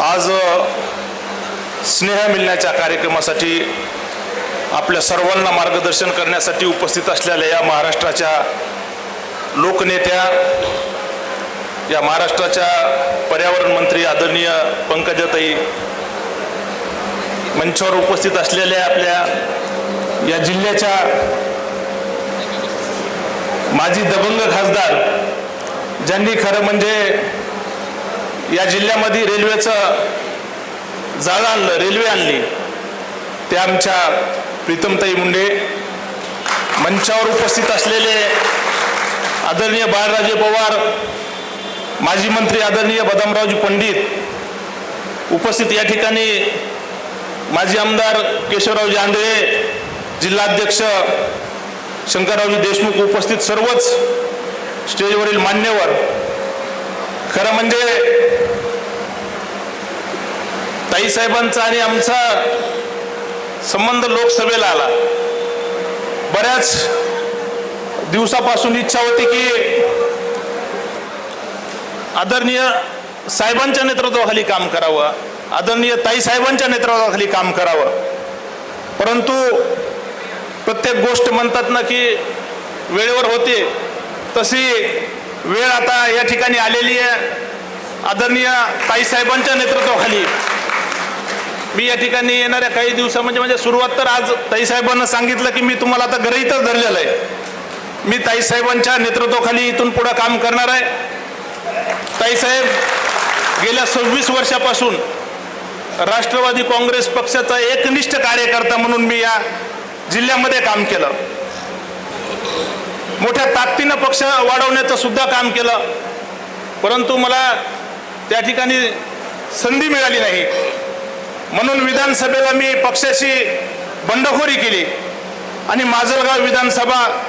आज स्नेह मिलण्याच्या कार्यक्रमासाठी आपल्या सर्वांना मार्गदर्शन करण्यासाठी उपस्थित असलेल्या या महाराष्ट्राच्या लोकनेत्या या महाराष्ट्राच्या पर्यावरण मंत्री आदरणीय पंकजाताई मंचावर उपस्थित असलेल्या आपल्या या जिल्ह्याच्या माजी दबंग खासदार ज्यांनी खरं म्हणजे या जिल्ह्यामध्ये रेल्वेचं जाळं आणलं रेल्वे आणली. ते आमच्या प्रीतमताई मुंडे मंचावर उपस्थित असलेले आदरणीय बाळराजे पवार माजी मंत्री आदरणीय बदामरावजी पंडित उपस्थित या ठिकाणी माजी आमदार केशवरावजी आंधळे जिल्हाध्यक्ष शंकररावजी देशमुख उपस्थित सर्वच स्टेजवरील मान्यवर. खरं म्हणजे ताईसाहेबांचा आणि आमचा संबंध लोकसभेला आला. बऱ्याच दिवसापासून इच्छा होती की आदरणीय साहेबांच्या नेतृत्वाखाली काम करावं आदरणीय ताईसाहेबांच्या नेतृत्वाखाली काम करावं. परंतु प्रत्येक गोष्ट म्हणतात ना की वेळेवर होते तशी वेळ आता या ठिकाणी आलेली आहे. आदरणीय ताईसाहेबांच्या नेतृत्वाखाली मी या ठिकाणी येणाऱ्या काही दिवसा म्हणजे म्हणजे सुरुवात तर आज ताईसाहेबांना सांगितलं की मी तुम्हाला आता गरहीतच धरलेलं आहे. मी ताईसाहेबांच्या नेतृत्वाखाली इथून पुढं काम करणार आहे. ताईसाहेब गेल्या सव्वीस वर्षापासून राष्ट्रवादी काँग्रेस पक्षाचा एकनिष्ठ कार्यकर्ता म्हणून मी या जिल्ह्यामध्ये काम केलं. मोठ्या ताकदीनं पक्ष वाढवण्याचं सुद्धा काम केलं. परंतु मला त्या ठिकाणी संधी मिळाली नाही. म्हणून विधानसभेला मी पक्षाशी बंडखोरी केली. आणि माजलगाव विधानसभा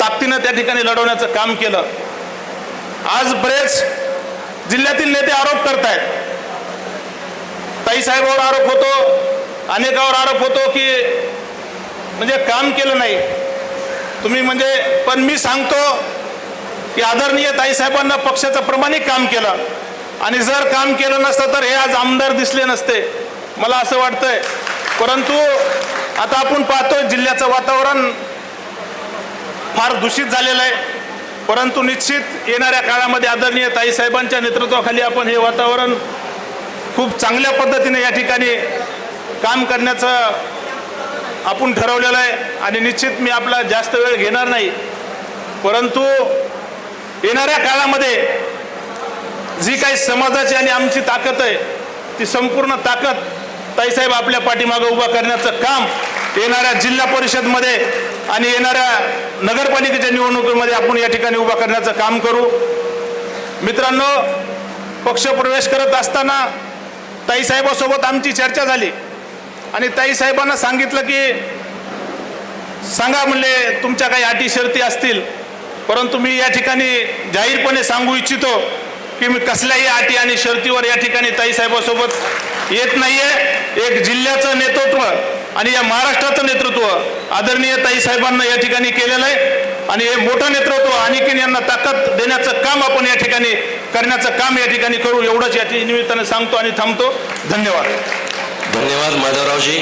ताकदीनं त्या ठिकाणी लढवण्याचं काम केलं. आज बरेच जिल्ह्यातील नेते आरोप करतायत. ताईसाहेबावर आरोप होतो अनेकावर आरोप होतो की म्हणजे काम केलं नाही. तुम्ही म्हणजे पण मी सांगतो की आदरणीय ताईसाहेबांना पक्षाचं प्रमाणिक काम केलं. आणि जर काम केलं नसतं तर हे आज आमदार दिसले नसते. मला असं वाटतंय. परंतु आता आपण पाहतोय जिल्ह्याचं वातावरण फार दूषित झालेलं आहे. परंतु निश्चित येणाऱ्या काळामध्ये आदरणीय ताईसाहेबांच्या नेतृत्वाखाली आपण हे वातावरण खूप चांगल्या पद्धतीने या ठिकाणी काम करण्याचं आपण ठरवलेलं आहे आणि निश्चित मी आपला जास्त वेळ घेणार नाही. परंतु येणाऱ्या काळामध्ये जी काही समाजाची आणि आमची ताकद आहे ती संपूर्ण ताकद ताईसाहेब आपल्या पाठीमागं उभा करण्याचं काम येणाऱ्या जिल्हा परिषदमध्ये आणि येणाऱ्या नगरपालिकेच्या निवडणुकीमध्ये आपण या ठिकाणी उभा करण्याचं काम करू. मित्रांनो पक्ष प्रवेश करत असताना ताईसाहेबासोबत आमची चर्चा झाली. आणि ताईसाहेबांना सांगितलं की सांगा म्हणले तुमच्या काही अटी शर्ती असतील परंतु मी या ठिकाणी जाहीरपणे सांगू इच्छितो की मी कसल्याही अटी आणि शर्तीवर या ठिकाणी ताईसाहेबासोबत येत नाहीये. एक जिल्ह्याचं नेतृत्व आणि या महाराष्ट्राचं नेतृत्व आदरणीय ताईसाहेबांना या ठिकाणी केलेलं आहे. आणि हे मोठं नेतृत्व आणखीन यांना ताकद देण्याचं काम आपण या ठिकाणी करण्याचं काम या ठिकाणी करू. एवढंच या निमित्ताने सांगतो आणि थांबतो. धन्यवाद. धन्यवाद माधवरावजी.